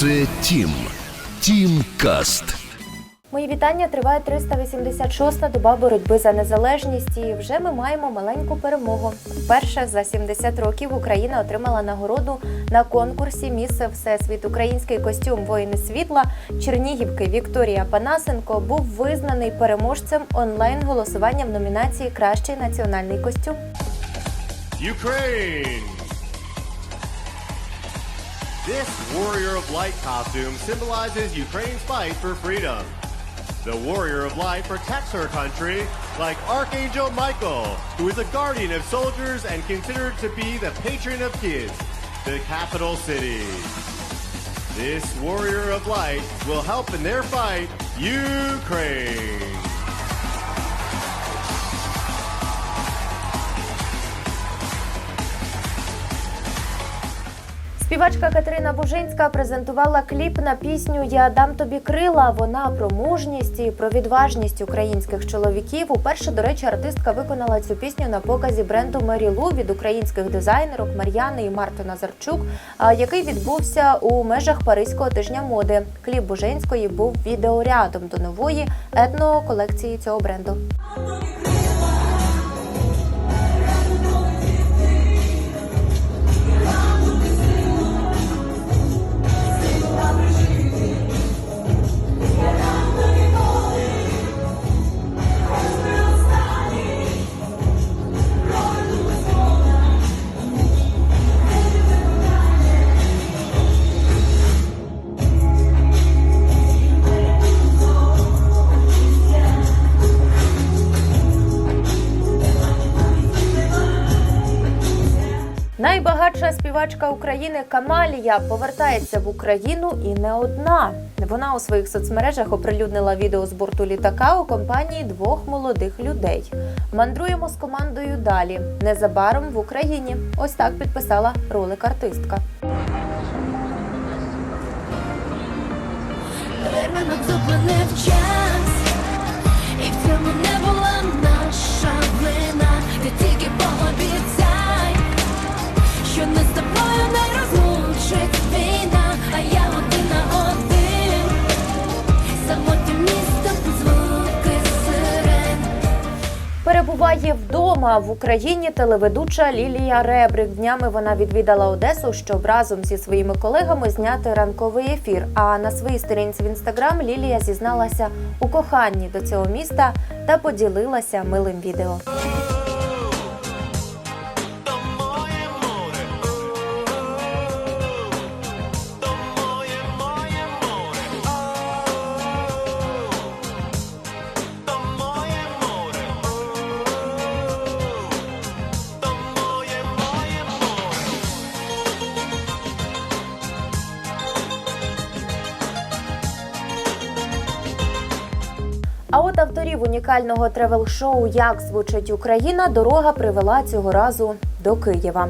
Це Тім. Тім Каст. Мої вітання триває 386-та доба боротьби за незалежність. І вже ми маємо маленьку перемогу. Вперше за 70 років Україна отримала нагороду на конкурсі Міс Всесвіт. Український костюм воїни світла Чернігівки Вікторія Панасенко був визнаний переможцем онлайн голосування в номінації Кращий національний костюм. Ukraine! This Warrior of Light costume symbolizes Ukraine's fight for freedom. The Warrior of Light protects her country like Archangel Michael, who is a guardian of soldiers and considered to be the patron of kids, the capital city. This Warrior of Light will help in their fight, Ukraine! Співачка Катерина Бужинська презентувала кліп на пісню Я дам тобі крила. Вона про мужність і про відважність українських чоловіків. Уперше, до речі, артистка виконала цю пісню на показі бренду Мері Лу від українських дизайнерок Мар'яни і Марти Назарчук, який відбувся у межах Паризького тижня моди. Кліп Бужинської був відеорядом до нової етноколекції цього бренду. Найбагатша співачка України Камалія повертається в Україну і не одна. Вона у своїх соцмережах оприлюднила відео з борту літака у компанії двох молодих людей. Мандруємо з командою далі. Незабаром в Україні. Ось так підписала ролик артистка. Зупинив час, Перебуває вдома в Україні телеведуча Лілія Ребрик. Днями вона відвідала Одесу, щоб разом зі своїми колегами зняти ранковий ефір. А на своїй сторінці в інстаграм Лілія зізналася у коханні до цього міста та поділилася милим відео. А от авторів унікального тревел-шоу Як звучить Україна дорога привела цього разу до Києва.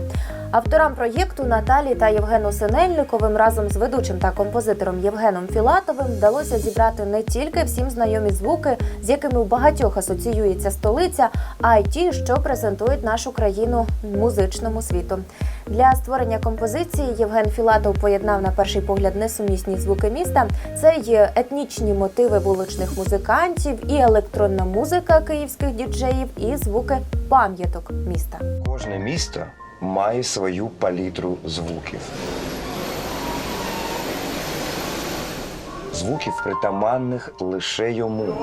Авторам проєкту Наталі та Євгену Синельниковим разом з ведучим та композитором Євгеном Філатовим вдалося зібрати не тільки всім знайомі звуки, з якими у багатьох асоціюється столиця, а й ті, що презентують нашу країну музичному світу. Для створення композиції Євген Філатов поєднав на перший погляд несумісні звуки міста. Це є етнічні мотиви вуличних музикантів, і електронна музика київських діджеїв, і звуки пам'яток міста. Кожне місто має свою палітру звуків. Звуків притаманних лише йому.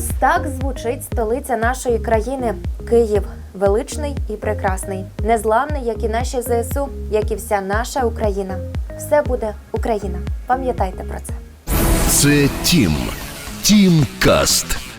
Ось так звучить столиця нашої країни Київ. Величний і прекрасний, незламний, як і наші ЗСУ, як і вся наша Україна. Все буде Україна. Пам'ятайте про це. Це Тім. Тім Каст.